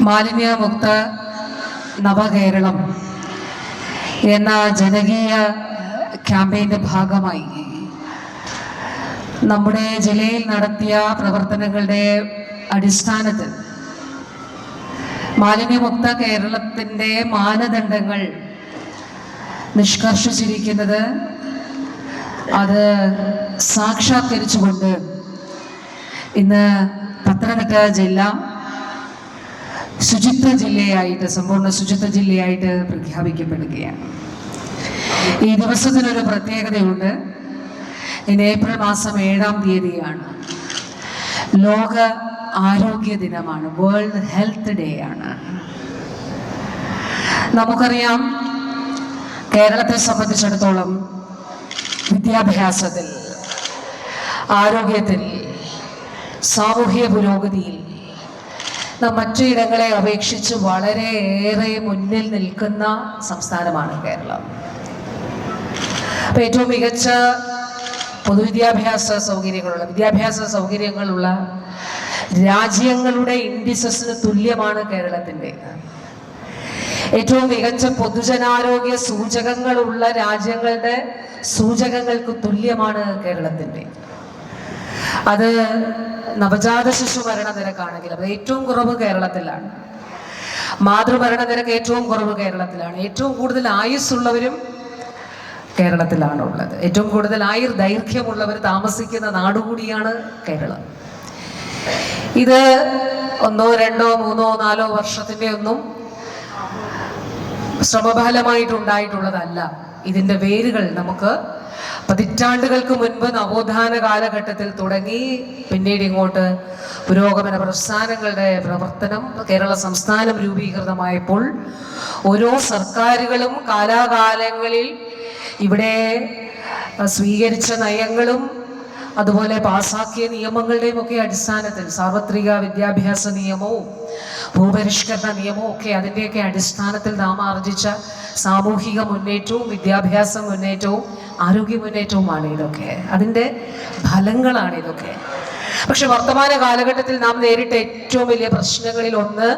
മാലിന്യമുക്ത നവകേരളം എന്ന ജനകീയ ക്യാമ്പയിന്റെ ഭാഗമായി നമ്മുടെ ജില്ലയിൽ നടത്തിയ പ്രവർത്തനങ്ങളുടെ അടിസ്ഥാനത്തിൽ മാലിന്യമുക്ത കേരളത്തിന്റെ മാനദണ്ഡങ്ങൾ നിഷ്കർഷിച്ചിരിക്കുന്നത് അത് സാക്ഷാത്കരിച്ചുകൊണ്ട് ഇന്ന് പത്തനംതിട്ട ജില്ല ശുചിത്വ ജില്ലയായിട്ട് സമ്പൂർണ ശുചിത്വ ജില്ലയായിട്ട് പ്രഖ്യാപിക്കപ്പെടുകയാണ്. ഈ ദിവസത്തിനൊരു പ്രത്യേകതയുണ്ട്. ഇന്ന് ഏപ്രിൽ മാസം ഏഴാം തീയതിയാണ്. ലോക ആരോഗ്യ ദിനമാണ്. വേൾഡ് ഹെൽത്ത് ഡേ ആണ്. നമുക്കറിയാം കേരളത്തെ സംബന്ധിച്ചിടത്തോളം വിദ്യാഭ്യാസത്തിൽ ആരോഗ്യത്തിൽ സാമൂഹിക പുരോഗതിയിൽ നാം മറ്റു ഇടങ്ങളെ അപേക്ഷിച്ച് വളരെയേറെ മുന്നിൽ നിൽക്കുന്ന സംസ്ഥാനമാണ് കേരളം. അപ്പൊ ഏറ്റവും മികച്ച പൊതുവിദ്യാഭ്യാസ സൗകര്യങ്ങളുള്ള വിദ്യാഭ്യാസ സൗകര്യങ്ങളുള്ള രാജ്യങ്ങളുടെ ഇൻഡിസസിന് തുല്യമാണ് കേരളത്തിന്റെ ഏറ്റവും മികച്ച പൊതുജനാരോഗ്യ സൂചകങ്ങളുള്ള രാജ്യങ്ങളുടെ സൂചകങ്ങൾക്ക് തുല്യമാണ് കേരളത്തിന്റെ അത് നവജാത ശിശു മരണ നിരക്കാണെങ്കിൽ അത് ഏറ്റവും കുറവ് കേരളത്തിലാണ്. മാതൃമരണ നിരക്ക് ഏറ്റവും കുറവ് കേരളത്തിലാണ്. ഏറ്റവും കൂടുതൽ ആയുസ്സുള്ളവരും കേരളത്തിലാണ് ഉള്ളത് ഏറ്റവും കൂടുതൽ ആയുർ ദൈർഘ്യമുള്ളവർ താമസിക്കുന്ന നാടുകൂടിയാണ് കേരളം. ഇത് ഒന്നോ രണ്ടോ മൂന്നോ നാലോ വർഷത്തിന്റെ ഒന്നും ശ്രമഫലമായിട്ടുണ്ടായിട്ടുള്ളതല്ല. ഇതിന്റെ വേരുകൾ നമുക്ക് പതിറ്റാണ്ടുകൾക്ക് മുൻപ് നവോത്ഥാന കാലഘട്ടത്തിൽ തുടങ്ങി പിന്നീട് ഇങ്ങോട്ട് പുരോഗമന പ്രസ്ഥാനങ്ങളുടെ പ്രവർത്തനം കേരള സംസ്ഥാനം രൂപീകൃതമായപ്പോൾ ഓരോ സർക്കാരുകളും കാലാകാലങ്ങളിൽ ഇവിടെ സ്വീകരിച്ച നയങ്ങളും അതുപോലെ പാസാക്കിയ നിയമങ്ങളുടെയും ഒക്കെ അടിസ്ഥാനത്തിൽ സാർവത്രിക വിദ്യാഭ്യാസ നിയമവും ഭൂപരിഷ്കരണ നിയമവും ഒക്കെ അതിന്റെയൊക്കെ അടിസ്ഥാനത്തിൽ നാം ആർജിച്ച സാമൂഹിക മുന്നേറ്റവും വിദ്യാഭ്യാസ മുന്നേറ്റവും ആരോഗ്യ മുന്നേറ്റവുമാണ് ഇതൊക്കെ. അതിന്റെ ഫലങ്ങളാണ് ഇതൊക്കെ. പക്ഷെ വർത്തമാന കാലഘട്ടത്തിൽ നാം നേരിട്ട ഏറ്റവും വലിയ പ്രശ്നങ്ങളിൽ ഒന്ന്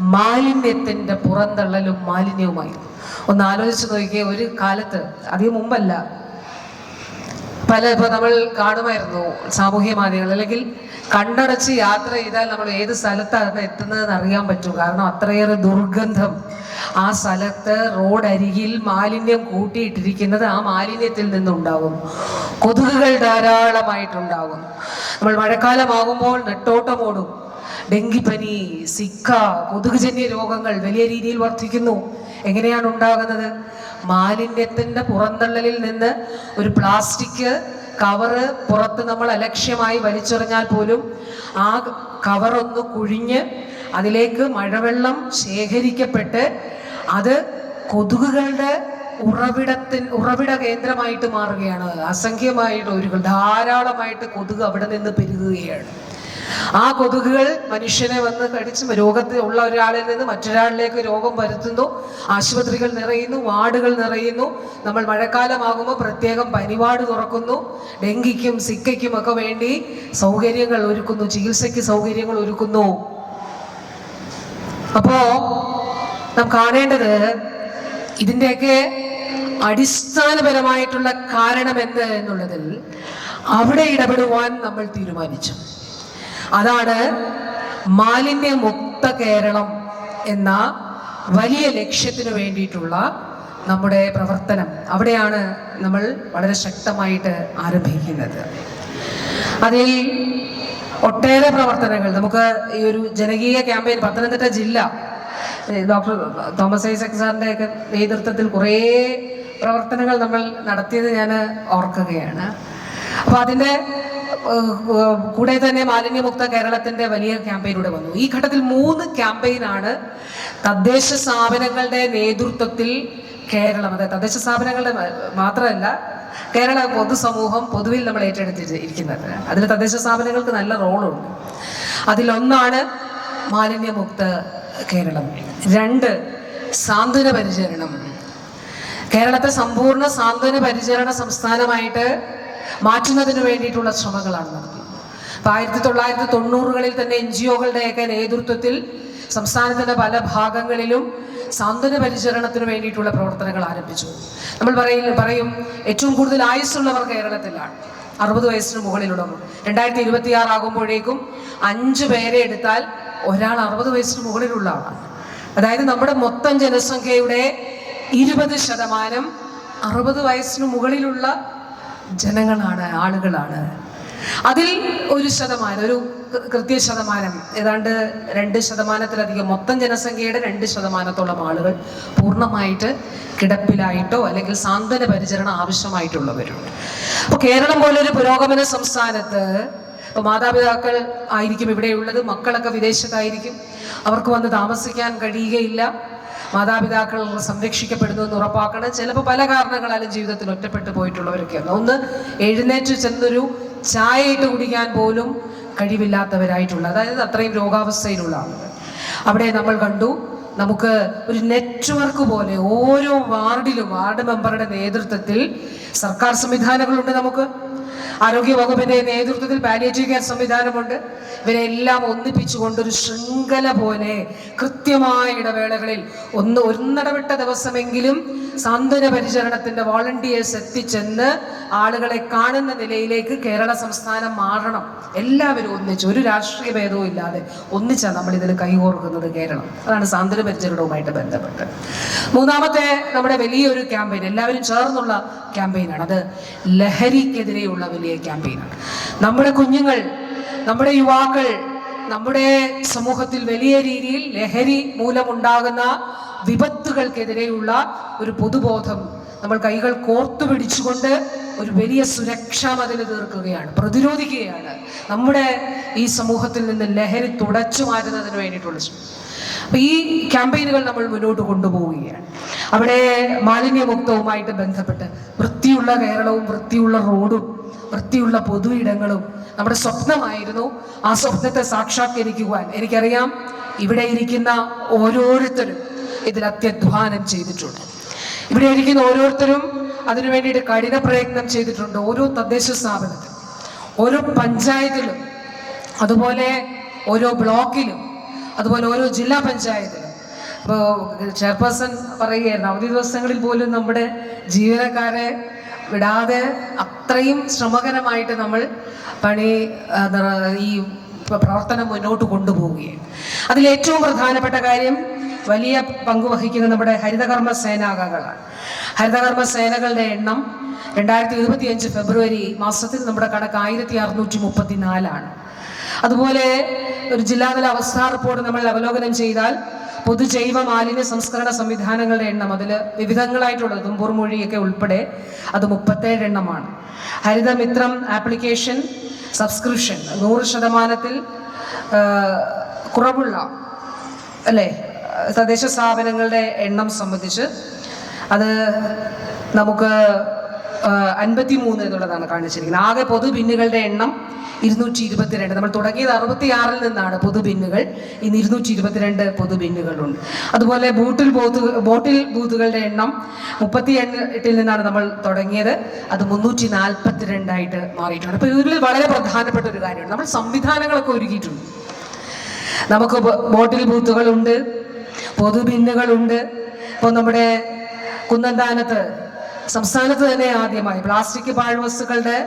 മാലിന്യത്തിന്റെ പുറന്തള്ളലും മാലിന്യവുമായിരുന്നു. ഒന്ന് ആലോചിച്ച് നോക്കിയേ ഒരു കാലത്ത് അധികം മുമ്പല്ല പല ഇപ്പോൾ നമ്മൾ കാണുമായിരുന്നു സാമൂഹ്യ മാധ്യമങ്ങൾ അല്ലെങ്കിൽ കണ്ണടച്ച് യാത്ര ചെയ്താൽ നമ്മൾ ഏത് സ്ഥലത്താണ് എത്തുന്നതെന്ന് അറിയാൻ പറ്റും. കാരണം അത്രയേറെ ദുർഗന്ധം ആ സ്ഥലത്ത് റോഡരികിൽ മാലിന്യം കൂട്ടിയിട്ടിരിക്കുന്നത് ആ മാലിന്യത്തിൽ നിന്നുണ്ടാകും. കൊതുകുകൾ ധാരാളമായിട്ടുണ്ടാകും. നമ്മൾ മഴക്കാലമാകുമ്പോൾ നെട്ടോട്ടം ഓടും ഡെങ്കിപ്പനി സിക്ക കൊതുകുജന്യ രോഗങ്ങൾ വലിയ രീതിയിൽ വർദ്ധിക്കുന്നു. എങ്ങനെയാണ് ഉണ്ടാകുന്നത്? മാലിന്യത്തിന്റെ പുറന്തള്ളലിൽ നിന്ന് ഒരു പ്ലാസ്റ്റിക് കവറ് പുറത്ത് നമ്മൾ അലക്ഷ്യമായി വലിച്ചെറിഞ്ഞാൽ പോലും ആ കവറൊന്ന് കുഴിഞ്ഞ് അതിലേക്ക് മഴവെള്ളം ശേഖരിക്കപ്പെട്ട് അത് കൊതുകുകളുടെ ഉറവിടത്തിൻ ഉറവിട കേന്ദ്രമായിട്ട് മാറുകയാണ്. അസംഖ്യമായിട്ട് ഒരു ധാരാളമായിട്ട് കൊതുക് അവിടെ നിന്ന് പെരുകുകയാണ്. ആ കൊതുകുകൾ മനുഷ്യനെ വന്ന് കടിച്ച് രോഗത്തിൽ ഉള്ള ഒരാളിൽ നിന്ന് മറ്റൊരാളിലേക്ക് രോഗം വരുത്തുന്നു ആശുപത്രികൾ നിറയുന്നു വാർഡുകൾ നിറയുന്നു. നമ്മൾ മഴക്കാലമാകുമ്പോൾ പ്രത്യേകം പനിവാർഡ് തുറക്കുന്നു. ഡെങ്കിക്കും സിക്കയ്ക്കും ഒക്കെ വേണ്ടി സൗകര്യങ്ങൾ ഒരുക്കുന്നു ചികിത്സയ്ക്ക് സൗകര്യങ്ങൾ ഒരുക്കുന്നു. അപ്പോ നാം കാണേണ്ടത് ഇതിന്റെയൊക്കെ അടിസ്ഥാനപരമായിട്ടുള്ള കാരണം എന്ത് എന്നുള്ളതിൽ അവിടെ ഇടപെടുവാൻ നമ്മൾ തീരുമാനിച്ചു. അതാണ് മാലിന്യമുക്ത കേരളം എന്ന വലിയ ലക്ഷ്യത്തിനു വേണ്ടിയിട്ടുള്ള നമ്മുടെ പ്രവർത്തനം. അവിടെയാണ് നമ്മൾ വളരെ ശക്തമായിട്ട് ആരംഭിക്കുന്നത്. അതിൽ ഒട്ടേറെ പ്രവർത്തനങ്ങൾ. നമുക്ക് ഈ ഒരു ജനകീയ ക്യാമ്പയിൻ പത്തനംതിട്ട ജില്ല ഡോക്ടർ തോമസ് ഐസക് സാറിന്റെ ഒക്കെ നേതൃത്വത്തിൽ കുറേ പ്രവർത്തനങ്ങൾ നമ്മൾ നടത്തിയത് ഞാൻ ഓർക്കുകയാണ്. അപ്പോൾ അതിന്റെ കൂടെ തന്നെ മാലിന്യമുക്ത കേരളത്തിന്റെ വലിയ ക്യാമ്പയിനൂടെ വന്നു. ഈ ഘട്ടത്തിൽ മൂന്ന് ക്യാമ്പയിനാണ് തദ്ദേശ സ്ഥാപനങ്ങളുടെ നേതൃത്വത്തിൽ കേരളം അതായത് തദ്ദേശ സ്ഥാപനങ്ങളുടെ മാത്രമല്ല കേരള പൊതുസമൂഹം പൊതുവിൽ നമ്മൾ ഏറ്റെടുത്തിട്ട് ഇരിക്കുന്നത് അതിൽ തദ്ദേശ സ്ഥാപനങ്ങൾക്ക് നല്ല റോളുണ്ട്. അതിലൊന്നാണ് മാലിന്യമുക്ത കേരളം. രണ്ട് സാന്ത്വന പരിചരണം. കേരളത്തെ സമ്പൂർണ സാന്ത്വന പരിചരണ സംസ്ഥാനമായിട്ട് മാറ്റുന്നതിന് വേണ്ടിയിട്ടുള്ള ശ്രമങ്ങളാണ് നടത്തിയത്. അപ്പം ആയിരത്തി തൊള്ളായിരത്തി തൊണ്ണൂറുകളിൽ തന്നെ എൻ ജി ഒകളുടെയൊക്കെ നേതൃത്വത്തിൽ സംസ്ഥാനത്തിന്റെ പല ഭാഗങ്ങളിലും സാന്ത്വന പരിചരണത്തിന് വേണ്ടിയിട്ടുള്ള പ്രവർത്തനങ്ങൾ ആരംഭിച്ചു. നമ്മൾ പറയും പറയും ഏറ്റവും കൂടുതൽ ആയുസ്സുള്ളവർ കേരളത്തിലാണ്. അറുപത് വയസ്സിന് മുകളിലുള്ളവർ. രണ്ടായിരത്തി ഇരുപത്തി ആറാകുമ്പോഴേക്കും അഞ്ച് പേരെ എടുത്താൽ ഒരാൾ അറുപത് വയസ്സിന് മുകളിലുള്ള ആളാണ്. അതായത് നമ്മുടെ മൊത്തം ജനസംഖ്യയുടെ ഇരുപത് ശതമാനം അറുപത് വയസ്സിന് മുകളിലുള്ള ജനങ്ങളാണ് ആളുകളാണ്. അതിൽ ഒരു ശതമാനം ഒരു കൃത്യ ശതമാനം ഏതാണ്ട് രണ്ട് ശതമാനത്തിലധികം മൊത്തം ജനസംഖ്യയുടെ രണ്ട് ശതമാനത്തോളം ആളുകൾ പൂർണമായിട്ട് കിടപ്പിലായിട്ടോ അല്ലെങ്കിൽ സാന്ത്വന പരിചരണം ആവശ്യമായിട്ടുള്ളവരുണ്ട്. അപ്പോൾ കേരളം പോലൊരു പുരോഗമന സംസ്ഥാനത്ത് ഇപ്പോൾ മാതാപിതാക്കൾ ആയിരിക്കും ഇവിടെയുള്ളത് മക്കളൊക്കെ വിദേശത്തായിരിക്കും. അവർക്ക് വന്ന് താമസിക്കാൻ കഴിയുകയില്ല. മാതാപിതാക്കൾ സംരക്ഷിക്കപ്പെടുന്നു എന്ന് ഉറപ്പാക്കണം. ചിലപ്പോൾ പല കാരണങ്ങളാലും ജീവിതത്തിൽ ഒറ്റപ്പെട്ടു പോയിട്ടുള്ളവരൊക്കെയാണ് ഒന്ന് എഴുന്നേറ്റ് ചെന്നൊരു ചായയിട്ട് കുടിക്കാൻ പോലും കഴിവില്ലാത്തവരായിട്ടുള്ള അതായത് അത്രയും രോഗാവസ്ഥയിലുള്ള ആളുകൾ. അവിടെ നമ്മൾ കണ്ടു നമുക്ക് ഒരു നെറ്റ്വർക്ക് പോലെ ഓരോ വാർഡിലും വാർഡ് മെമ്പറുടെ നേതൃത്വത്തിൽ സർക്കാർ സംവിധാനങ്ങളുണ്ട് നമുക്ക്. ആരോഗ്യ വകുപ്പിന്റെ നേതൃത്വത്തിൽ പാലിയേറ്റീവ് കെയർ സംവിധാനമുണ്ട്. ഇവരെല്ലാം ഒന്നിപ്പിച്ചുകൊണ്ട് ഒരു ശൃംഖല പോലെ കൃത്യമായ ഇടവേളകളിൽ ഒന്ന് ഒന്നിടവിട്ട ദിവസമെങ്കിലും സാന്ത്വന പരിചരണത്തിന്റെ വോളണ്ടിയേഴ്സ് എത്തിച്ചെന്ന് ആളുകളെ കാണുന്ന നിലയിലേക്ക് കേരള സംസ്ഥാനം മാറണം. എല്ലാവരും ഒന്നിച്ച് ഒരു രാഷ്ട്രീയ ഭേദവും ഇല്ലാതെ ഒന്നിച്ചാണ് നമ്മൾ ഇതിൽ കൈകോർക്കുന്നത് കേരളം. അതാണ് സാന്ത്വന പരിചരണവുമായിട്ട് ബന്ധപ്പെട്ട്. മൂന്നാമത്തെ നമ്മുടെ വലിയൊരു ക്യാമ്പയിൻ എല്ലാവരും ചേർന്നുള്ള ക്യാമ്പയിനാണ് അത് ലഹരിക്കെതിരെയുള്ള ക്യാമ്പയിനാണ് നമ്മുടെ കുഞ്ഞുങ്ങൾ നമ്മുടെ യുവാക്കൾ നമ്മുടെ സമൂഹത്തിൽ വലിയ രീതിയിൽ ലഹരി മൂലമുണ്ടാകുന്ന വിപത്തുകൾക്കെതിരെയുള്ള ഒരു പൊതുബോധം നമ്മൾ കൈകൾ കോർത്തു പിടിച്ചുകൊണ്ട് ഒരു വലിയ സുരക്ഷാ മതിൽ തീർക്കുകയാണ് പ്രതിരോധിക്കുകയാണ്. നമ്മുടെ ഈ സമൂഹത്തിൽ നിന്ന് ലഹരി തുടച്ചു മാറ്റുന്നതിന് വേണ്ടിയിട്ടുള്ള അപ്പൊ ഈ ക്യാമ്പയിനുകൾ നമ്മൾ മുന്നോട്ട് കൊണ്ടുപോവുകയാണ്. അവിടെ മാലിന്യമുക്തവുമായിട്ട് ബന്ധപ്പെട്ട് വൃത്തിയുള്ള കേരളവും വൃത്തിയുള്ള റോഡും വൃത്തിയുള്ള പൊതു ഇടങ്ങളും നമ്മുടെ സ്വപ്നമായിരുന്നു ആ സ്വപ്നത്തെ സാക്ഷാത്കരിക്കുവാൻ. എനിക്കറിയാം ഇവിടെ ഇരിക്കുന്ന ഓരോരുത്തരും ഇതിൽ അത്യധ്വാനം ചെയ്തിട്ടുണ്ട്. ഇവിടെ ഇരിക്കുന്ന ഓരോരുത്തരും അതിനു വേണ്ടിയിട്ട് കഠിന പ്രയത്നം ചെയ്തിട്ടുണ്ട് ഓരോ തദ്ദേശ സ്ഥാപനത്തിലും ഓരോ പഞ്ചായത്തിലും അതുപോലെ ഓരോ ബ്ലോക്കിലും അതുപോലെ ഓരോ ജില്ലാ പഞ്ചായത്തിലും. ഇപ്പോൾ ചെയർപേഴ്സൺ പറയുകയായിരുന്നു അവധി ദിവസങ്ങളിൽ പോലും നമ്മുടെ ജീവനക്കാരെ വിടാതെ അത്രയും ശ്രമകരമായിട്ട് നമ്മൾ പണി ഈ പ്ര- പ്രവർത്തനം മുന്നോട്ട് കൊണ്ടുപോവുകയാണ്. അതിലേറ്റവും പ്രധാനപ്പെട്ട കാര്യം വലിയ പങ്ക് വഹിക്കുന്ന നമ്മുടെ ഹരിതകർമ്മ സേനാംഗങ്ങളാണ്. ഹരിതകർമ്മ സേനകളുടെ എണ്ണം രണ്ടായിരത്തി ഇരുപത്തി അഞ്ച് ഫെബ്രുവരി മാസത്തിൽ നമ്മുടെ കണക്ക് ആയിരത്തി അറുന്നൂറ്റി മുപ്പത്തി നാലാണ് അതുപോലെ ഒരു ജില്ലാതല അവസ്ഥാ റിപ്പോർട്ട് നമ്മൾ അവലോകനം ചെയ്താൽ പൊതുജൈവ മാലിന്യ സംസ്കരണ സംവിധാനങ്ങളുടെ എണ്ണം അതിൽ വിവിധങ്ങളായിട്ടുള്ളത്. തുമ്പൂർ മൊഴിയൊക്കെ ഉൾപ്പെടെ അത് മുപ്പത്തേഴ് എണ്ണമാണ്. ഹരിതമിത്രം ആപ്ലിക്കേഷൻ സബ്സ്ക്രിപ്ഷൻ നൂറ് ശതമാനത്തിൽ കുറവുള്ള അല്ലേ തദ്ദേശ സ്ഥാപനങ്ങളുടെ എണ്ണം സംബന്ധിച്ച് അത് നമുക്ക് അൻപത്തി മൂന്ന് എന്നുള്ളതാണ് കാണിച്ചിരിക്കുന്നത്. ആകെ പൊതു ബിന്നുകളുടെ എണ്ണം ഇരുന്നൂറ്റി ഇരുപത്തിരണ്ട് നമ്മൾ തുടങ്ങിയത് അറുപത്തി ആറിൽ നിന്നാണ് പൊതു ബിന്നുകൾ ഇന്ന് ഇരുന്നൂറ്റി ഇരുപത്തിരണ്ട് പൊതു ബിന്നുകളുണ്ട് അതുപോലെ ബൂട്ടിൽ ബൂത്ത് ബോട്ടിൽ ബൂത്തുകളുടെ എണ്ണം മുപ്പത്തി എട്ടിൽ നിന്നാണ് നമ്മൾ തുടങ്ങിയത്. അത് മുന്നൂറ്റി നാൽപ്പത്തിരണ്ടായിട്ട് മാറിയിട്ടുണ്ട്. അപ്പോൾ ഇതിൽ വളരെ പ്രധാനപ്പെട്ട ഒരു കാര്യമാണ്. നമ്മൾ സംവിധാനങ്ങളൊക്കെ ഒരുക്കിയിട്ടുണ്ട്. നമുക്ക് ബോട്ടിൽ ബൂത്തുകളുണ്ട് പൊതു ബിന്നുകളുണ്ട് ഇപ്പോൾ നമ്മുടെ കുന്നന്താനത്ത് സംസ്ഥാനത്ത് തന്നെ ആദ്യമായി പ്ലാസ്റ്റിക് പാഴ്വസ്തുക്കളുടെ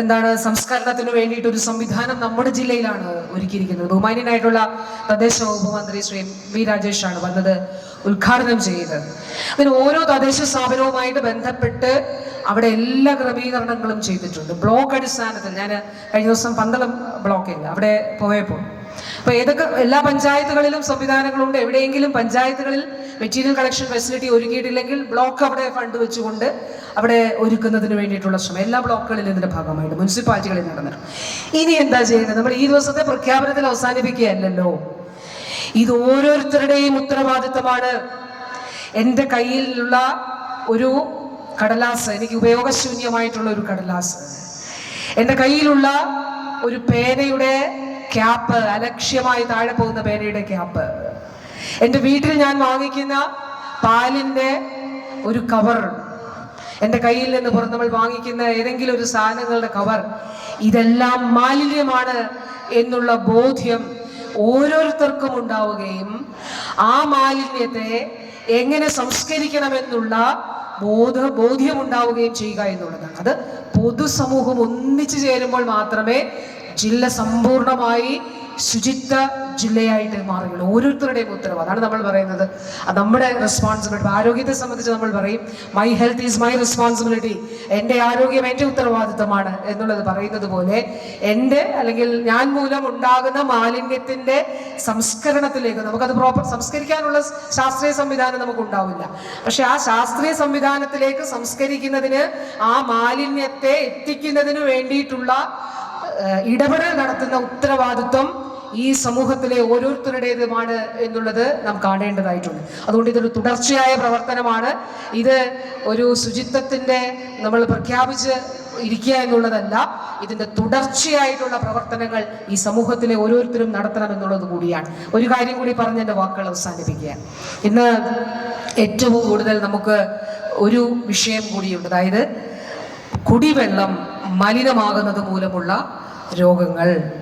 എന്താണ് സംസ്കരണത്തിന് വേണ്ടിയിട്ട് ഒരു സംവിധാനം നമ്മുടെ ജില്ലയിലാണ് ഒരുക്കിയിരിക്കുന്നത്. ബഹുമാന്യനായിട്ടുള്ള തദ്ദേശ വകുപ്പ് മന്ത്രി ശ്രീ വി രാജേഷാണ് വന്നത് ഉദ്ഘാടനം ചെയ്തത്. അതിന് ഓരോ തദ്ദേശ സ്ഥാപനവുമായിട്ട് ബന്ധപ്പെട്ട് അവിടെ എല്ലാ ക്രമീകരണങ്ങളും ചെയ്തിട്ടുണ്ട്. ബ്ലോക്ക് അടിസ്ഥാനത്തിൽ ഞാൻ കഴിഞ്ഞ ദിവസം പന്തളം ബ്ലോക്കില്ല അവിടെ പോയപ്പോൾ. അപ്പൊ ഏതൊക്കെ എല്ലാ പഞ്ചായത്തുകളിലും സംവിധാനങ്ങളുണ്ട്. എവിടെയെങ്കിലും പഞ്ചായത്തുകളിൽ മെറ്റീരിയൽ കളക്ഷൻ ഫെസിലിറ്റി ഒരുക്കിയിട്ടില്ലെങ്കിൽ ബ്ലോക്ക് അവിടെ ഫണ്ട് വെച്ചുകൊണ്ട് അവിടെ ഒരുക്കുന്നതിന് വേണ്ടിയിട്ടുള്ള ശ്രമം. എല്ലാ ബ്ലോക്കുകളിലും ഇതിന്റെ ഭാഗമായിട്ട് മുനിസിപ്പാലിറ്റികളിൽ നടന്നിട്ടുണ്ട് ഇനി എന്താ ചെയ്യുന്നത്? നമ്മൾ ഈ ദിവസത്തെ പ്രഖ്യാപനത്തിൽ അവസാനിപ്പിക്കുകയല്ലല്ലോ. ഇത് ഓരോരുത്തരുടെയും ഉത്തരവാദിത്തമാണ്. എന്റെ കയ്യിലുള്ള ഒരു കടലാസ് എനിക്ക് ഉപയോഗശൂന്യമായിട്ടുള്ള ഒരു കടലാസ്. എന്റെ കയ്യിലുള്ള ഒരു പേനയുടെ ക്യാപ്പ് അലക്ഷ്യമായി താഴെ പോകുന്ന പേനയുടെ ക്യാപ്പ്. എന്റെ വീട്ടിൽ ഞാൻ വാങ്ങിക്കുന്ന പാലിന്റെ ഒരു കവർ എന്റെ കയ്യിൽ നിന്ന് പുറത്ത് നമ്മൾ വാങ്ങിക്കുന്ന ഏതെങ്കിലും ഒരു സാധനങ്ങളുടെ കവർ ഇതെല്ലാം മാലിന്യമാണ് എന്നുള്ള ബോധ്യം ഓരോരുത്തർക്കും ഉണ്ടാവുകയും ആ മാലിന്യത്തെ എങ്ങനെ സംസ്കരിക്കണമെന്നുള്ള ബോധ ബോധ്യം ഉണ്ടാവുകയും ചെയ്യുക എന്നുള്ളതാണ്. അത് പൊതുസമൂഹം ഒന്നിച്ചു ചേരുമ്പോൾ മാത്രമേ ജില്ല സമ്പൂർണമായി ശുചിത്വ ജില്ലയായിട്ട് മാറുകയുള്ളൂ. ഓരോരുത്തരുടെയും ഉത്തരവ് അതാണ് നമ്മൾ പറയുന്നത്. നമ്മുടെ റെസ്പോൺസിബിലിറ്റി ആരോഗ്യത്തെ സംബന്ധിച്ച് നമ്മൾ പറയും my health is my responsibility എന്റെ ആരോഗ്യം എന്റെ ഉത്തരവാദിത്തമാണ് എന്നുള്ളത് പറയുന്നത് പോലെ എന്റെ അല്ലെങ്കിൽ ഞാൻ മൂലം ഉണ്ടാകുന്ന മാലിന്യത്തിന്റെ സംസ്കരണത്തിലേക്ക് നമുക്കത് പ്രോപ്പർ സംസ്കരിക്കാനുള്ള ശാസ്ത്രീയ സംവിധാനം നമുക്ക് ഉണ്ടാവില്ല പക്ഷെ ആ ശാസ്ത്രീയ സംവിധാനത്തിലേക്ക് സംസ്കരിക്കുന്നതിന് ആ മാലിന്യത്തെ എത്തിക്കുന്നതിന് വേണ്ടിയിട്ടുള്ള ഇടപെടൽ നടത്തുന്ന ഉത്തരവാദിത്വം ഈ സമൂഹത്തിലെ ഓരോരുത്തരുടേതുമാണ് എന്നുള്ളത് നാം കാണേണ്ടതായിട്ടുണ്ട്. അതുകൊണ്ട് ഇതൊരു തുടർച്ചയായ പ്രവർത്തനമാണ്. ഇത് ഒരു ശുചിത്വത്തിന്റെ നമ്മൾ പ്രഖ്യാപിച്ച് ഇരിക്കുക എന്നുള്ളതല്ല ഇതിന്റെ തുടർച്ചയായിട്ടുള്ള പ്രവർത്തനങ്ങൾ ഈ സമൂഹത്തിലെ ഓരോരുത്തരും നടത്തണം എന്നുള്ളത് കൂടിയാണ്. ഒരു കാര്യം കൂടി പറഞ്ഞ് എന്റെ വാക്കുകൾ അവസാനിപ്പിക്കുക. ഇന്ന് ഏറ്റവും കൂടുതൽ നമുക്ക് ഒരു വിഷയം കൂടിയുണ്ട്. അതായത് കുടിവെള്ളം മലിനമാകുന്നത് മൂലമുള്ള രോഗങ്ങൾ.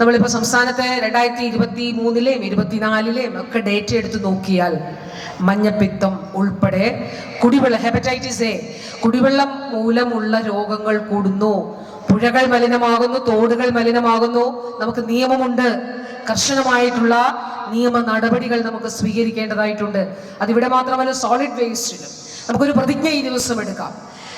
നമ്മളിപ്പോൾ സംസ്ഥാനത്തെ രണ്ടായിരത്തി ഇരുപത്തി മൂന്നിലെയും ഇരുപത്തിനാലിലെയും ഒക്കെ ഡേറ്റ എടുത്ത് നോക്കിയാൽ മഞ്ഞപ്പിത്തം ഉൾപ്പെടെ കുടിവെള്ള ഹെപ്പറ്റൈറ്റിസ് എ കുടിവെള്ളം മൂലമുള്ള രോഗങ്ങൾ കൂടുന്നു. പുഴകൾ മലിനമാകുന്നു തോടുകൾ മലിനമാകുന്നു. നമുക്ക് നിയമമുണ്ട്. കർശനമായിട്ടുള്ള നിയമ നടപടികൾ നമുക്ക് സ്വീകരിക്കേണ്ടതായിട്ടുണ്ട്. അതിവിടെ മാത്രമല്ല സോളിഡ് വേസ്റ്റിലും നമുക്കൊരു പ്രതിജ്ഞ ഈ ദിവസം എടുക്കാം.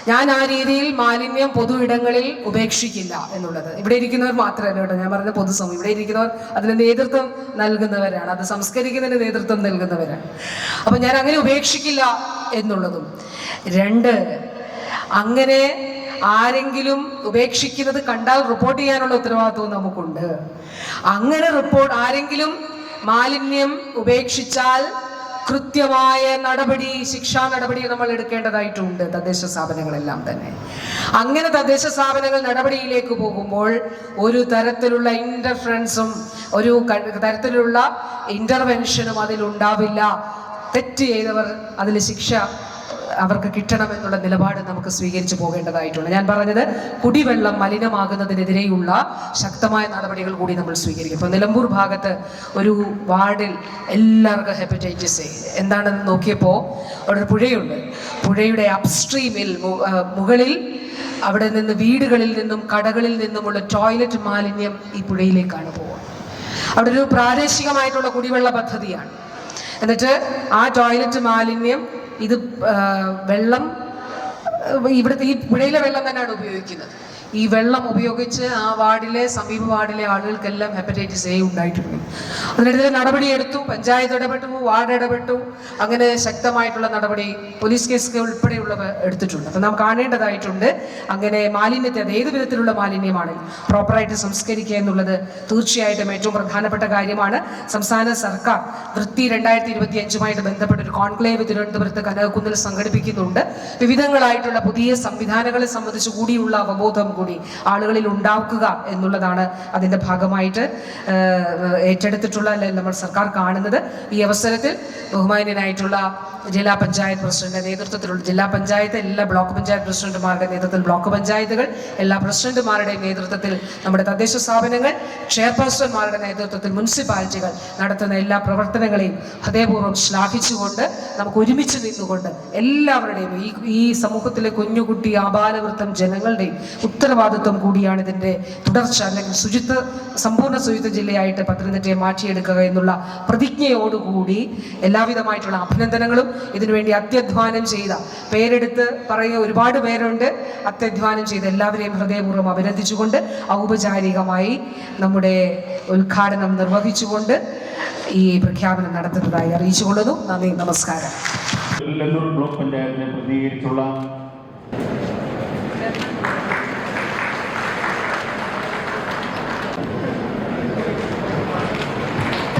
ഞാൻ ആ രീതിയിൽ മാലിന്യം പൊതു ഇടങ്ങളിൽ ഉപേക്ഷിക്കില്ല എന്നുള്ളത്. ഇവിടെ ഇരിക്കുന്നവർ മാത്രമല്ല കേട്ടോ. ഞാൻ പറഞ്ഞ പൊതുസമൂഹം ഇവിടെ ഇരിക്കുന്നവർ അതിന് നേതൃത്വം നൽകുന്നവരാണ്. അത് സംസ്കരിക്കുന്നതിന് നേതൃത്വം നൽകുന്നവരാണ്. അപ്പൊ ഞാൻ അങ്ങനെ ഉപേക്ഷിക്കില്ല എന്നുള്ളതും. രണ്ട് അങ്ങനെ ആരെങ്കിലും ഉപേക്ഷിക്കുന്നത് കണ്ടാൽ റിപ്പോർട്ട് ചെയ്യാനുള്ള ഉത്തരവാദിത്വം നമുക്കുണ്ട്. അങ്ങനെ റിപ്പോർട്ട് ആരെങ്കിലും മാലിന്യം ഉപേക്ഷിച്ചാൽ കൃത്യമായ നടപടി ശിക്ഷാ നടപടി നമ്മൾ എടുക്കേണ്ടതായിട്ടുണ്ട് തദ്ദേശ സ്ഥാപനങ്ങളെല്ലാം തന്നെ. അങ്ങനെ തദ്ദേശ സ്ഥാപനങ്ങൾ നടപടിയിലേക്ക് പോകുമ്പോൾ ഒരു തരത്തിലുള്ള ഇന്റർഫറൻസും ഒരു തരത്തിലുള്ള ഇന്റർവെൻഷനും അതിലുണ്ടാവില്ല. തെറ്റ് ചെയ്തവർ അതിൽ ശിക്ഷ അവർക്ക് കിട്ടണമെന്നുള്ള നിലപാട് നമുക്ക് സ്വീകരിച്ചു പോകേണ്ടതായിട്ടുണ്ട്. ഞാൻ പറഞ്ഞത് കുടിവെള്ളം മലിനമാകുന്നതിനെതിരെയുള്ള ശക്തമായ നടപടികൾ കൂടി നമ്മൾ സ്വീകരിക്കും. ഇപ്പോൾ നിലമ്പൂർ ഭാഗത്ത് ഒരു വാർഡിൽ എല്ലാവർക്കും ഹെപ്പറ്റൈറ്റിസ് എ. എന്താണെന്ന് നോക്കിയപ്പോൾ അവിടെ ഒരു പുഴയുണ്ട്. പുഴയുടെ അപ്സ്ട്രീമിൽ മുകളിൽ അവിടെ നിന്ന് വീടുകളിൽ നിന്നും കടകളിൽ നിന്നുമുള്ള ടോയ്ലറ്റ് മാലിന്യം ഈ പുഴയിലേക്കാണ് പോകുക അവിടെ ഒരു പ്രാദേശികമായിട്ടുള്ള കുടിവെള്ള പദ്ധതിയാണ്. എന്നിട്ട് ആ ടോയ്ലറ്റ് മാലിന്യം ഇത് വെള്ളം ഇവിടുത്തെ ഈ പുഴയിലെ വെള്ളം തന്നെയാണ് ഉപയോഗിക്കുന്നത്. ഈ വെള്ളം ഉപയോഗിച്ച് ആ വാർഡിലെ സമീപ വാർഡിലെ ആളുകൾക്കെല്ലാം ഹെപ്പറ്റൈറ്റിസ് എ ഉണ്ടായിട്ടുണ്ട്. അതിനെതിരെ നടപടിയെടുത്തു പഞ്ചായത്ത് ഇടപെട്ടു വാർഡ് ഇടപെട്ടു. അങ്ങനെ ശക്തമായിട്ടുള്ള നടപടി പോലീസ് കേസ് ഉൾപ്പെടെയുള്ളവ എടുത്തിട്ടുണ്ട്. അപ്പം നാം കാണേണ്ടതായിട്ടുണ്ട് അങ്ങനെ മാലിന്യത്തെ അത് ഏത് വിധത്തിലുള്ള മാലിന്യമാണ് പ്രോപ്പറായിട്ട് സംസ്കരിക്കുക എന്നുള്ളത് തീർച്ചയായിട്ടും ഏറ്റവും പ്രധാനപ്പെട്ട കാര്യമാണ്. സംസ്ഥാന സർക്കാർ വൃത്തി രണ്ടായിരത്തി ഇരുപത്തി അഞ്ചുമായിട്ട് ബന്ധപ്പെട്ട ഒരു കോൺക്ലേവ് തിരുവനന്തപുരത്ത് കനകക്കുന്നിൽ സംഘടിപ്പിക്കുന്നുണ്ട്. വിവിധങ്ങളായിട്ടുള്ള പുതിയ സംവിധാനങ്ങളെ സംബന്ധിച്ച് കൂടിയുള്ള അവബോധം കൂടി ആളുകളിൽ ഉണ്ടാക്കുക എന്നുള്ളതാണ് അതിന്റെ ഭാഗമായിട്ട് ഏറ്റെടുത്തിട്ടുള്ള അല്ലെങ്കിൽ നമ്മൾ സർക്കാർ കാണുന്നത്. ഈ അവസരത്തിൽ ബഹുമാന്യനായിട്ടുള്ള ജില്ലാ പഞ്ചായത്ത് പ്രസിഡന്റിന്റെ നേതൃത്വത്തിലുള്ള ജില്ലാ പഞ്ചായത്ത് എല്ലാ ബ്ലോക്ക് പഞ്ചായത്ത് പ്രസിഡന്റുമാരുടെ നേതൃത്വത്തിൽ ബ്ലോക്ക് പഞ്ചായത്തുകൾ എല്ലാ പ്രസിഡന്റുമാരുടെയും നേതൃത്വത്തിൽ നമ്മുടെ തദ്ദേശ സ്ഥാപനങ്ങൾ ചെയർപേഴ്സൺമാരുടെ നേതൃത്വത്തിൽ മുനിസിപ്പാലിറ്റികൾ നടത്തുന്ന എല്ലാ പ്രവർത്തനങ്ങളെയും ഹൃദയപൂർവം ശ്ലാഘിച്ചുകൊണ്ട് നമുക്ക് ഒരുമിച്ച് നിന്നുകൊണ്ട് എല്ലാവരുടെയും ഈ ഈ സമൂഹത്തിലെ കുഞ്ഞുകുട്ടി ആബാലവൃത്തം ജനങ്ങളുടെയും ഉത്തരവാദിത്വം കൂടിയാണ് ഇതിന്റെ തുടർച്ച. അല്ലെങ്കിൽ ശുചിത്വ സമ്പൂർണ ശുചിത്വ ജില്ലയായിട്ട് പത്തനംതിട്ടയെ മാറ്റിയെടുക്കുക എന്നുള്ള പ്രതിജ്ഞയോടുകൂടി എല്ലാവിധമായിട്ടുള്ള അഭിനന്ദനങ്ങളും ഇതിനുവേണ്ടി അത്യധ്വാനം ചെയ്ത പേരെടുത്ത് പറയുക ഒരുപാട് പേരുണ്ട്. അത്യധ്വാനം ചെയ്ത എല്ലാവരെയും ഹൃദയപൂർവം അഭിനന്ദിച്ചുകൊണ്ട് ഔപചാരികമായി നമ്മുടെ ഉദ്ഘാടനം നിർവഹിച്ചുകൊണ്ട് ഈ പ്രഖ്യാപനം നടത്തുന്നതായി അറിയിച്ചുകൊള്ളുന്നു. നന്ദി നമസ്കാരം. ബ്ലോക്ക് പഞ്ചായത്തിനെ പ്രതിനിധീകരിച്ചുള്ള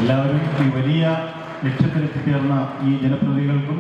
എല്ലാവരും ഈ വലിയ ലക്ഷ്യത്തിലെത്തിച്ചേർന്ന ഈ ജനപ്രതിനിധികൾക്കും